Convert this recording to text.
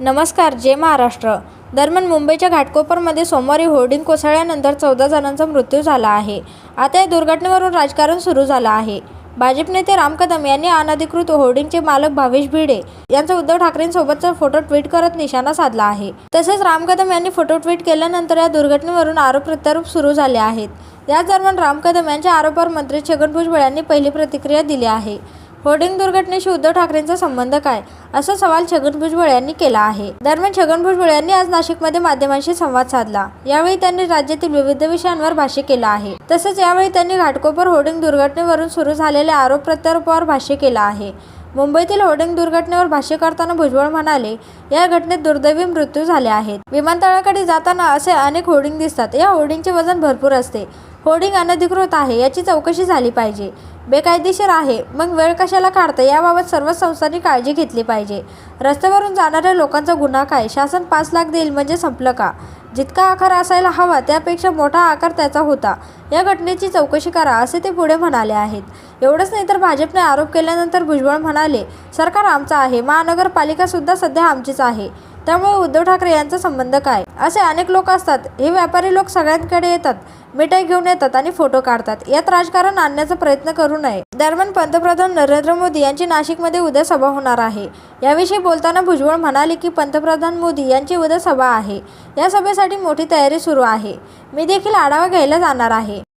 नमस्कार जय महाराष्ट्र. दरम्यान मुंबईच्या घाटकोपरमध्ये सोमवारी होर्डिंग कोसळल्यानंतर चौदा जणांचा मृत्यू झाला आहे. आता या दुर्घटनेवरून राजकारण सुरू झालं आहे. भाजप नेते राम कदम यांनी अनधिकृत होर्डिंगचे मालक भावेश भिडे यांचा उद्धव ठाकरेंसोबतचा फोटो ट्विट करत निशाणा साधला आहे. तसेच राम कदम यांनी फोटो ट्विट केल्यानंतर या दुर्घटनेवरून आरोप प्रत्यारोप सुरू झाले आहेत. याच दरम्यान राम कदम यांच्या आरोपावर मंत्री छगन भुजबळ यांनी पहिली प्रतिक्रिया दिली आहे. होर्डिंग दुर्घटनेशी उद्धव ठाकरेंचा संबंध काय? असा सवाल छगन भुजबळ यांनी केला आहे. दरम्यान छगन भुजबळ यांनी आज नाशिकमध्ये माध्यमांशी संवाद साधला. यावेळी त्यांनी राज्यातील विविध विषयांवर भाष्य केलं आहे. तसंच यावेळी त्यांनी घाटकोपर होर्डिंग दुर्घटनेवरून सुरू झालेल्या आरोप प्रत्यारोपावर भाष्य केलं आहे. मुंबईतील होर्डिंग दुर्घटनेवर भाष्य करताना भुजबळ म्हणाले या घटनेत दुर्दैवी मृत्यू झाले आहेत. विमानतळाकडे जाताना असे अनेक होर्डिंग दिसतात. या होर्डिंगचे वजन भरपूर असते. होर्डिंग अनधिकृत आहे याची चौकशी झाली पाहिजे. बेकायदेशीर आहे मग वेळ कशाला काढतं? याबाबत सर्वच संस्थांनी काळजी घेतली पाहिजे. रस्त्यावरून जाणाऱ्या लोकांचा गुन्हा काय? शासन पाच लाख देईल म्हणजे संपलं का? जितका आकार असायला हवा त्यापेक्षा मोठा आकार त्याचा होता. या घटनेची चौकशी करा असे ते पुढे म्हणाले आहेत. एवढंच नाही तर भाजपने आरोप केल्यानंतर भुजबळ म्हणाले सरकार आमचं आहे. महानगरपालिकासुद्धा सध्या आमचीच आहे. त्यामुळे उद्धव ठाकरे यांचा संबंध काय? असे अनेक लोक असतात. हे व्यापारी लोक सगळ्यांकडे येतात मिठाई घेऊन येतात आणि फोटो काढतात. यात राजकारण आणण्याचा प्रयत्न करू नये. दरम्यान पंतप्रधान नरेंद्र मोदी यांची नाशिकमध्ये उद्या सभा होणार आहे. याविषयी बोलताना भुजबळ म्हणाले की पंतप्रधान मोदी यांची उद्या सभा आहे. या सभेसाठी मोठी तयारी सुरू आहे. मी देखील आढावा घ्यायला जाणार आहे.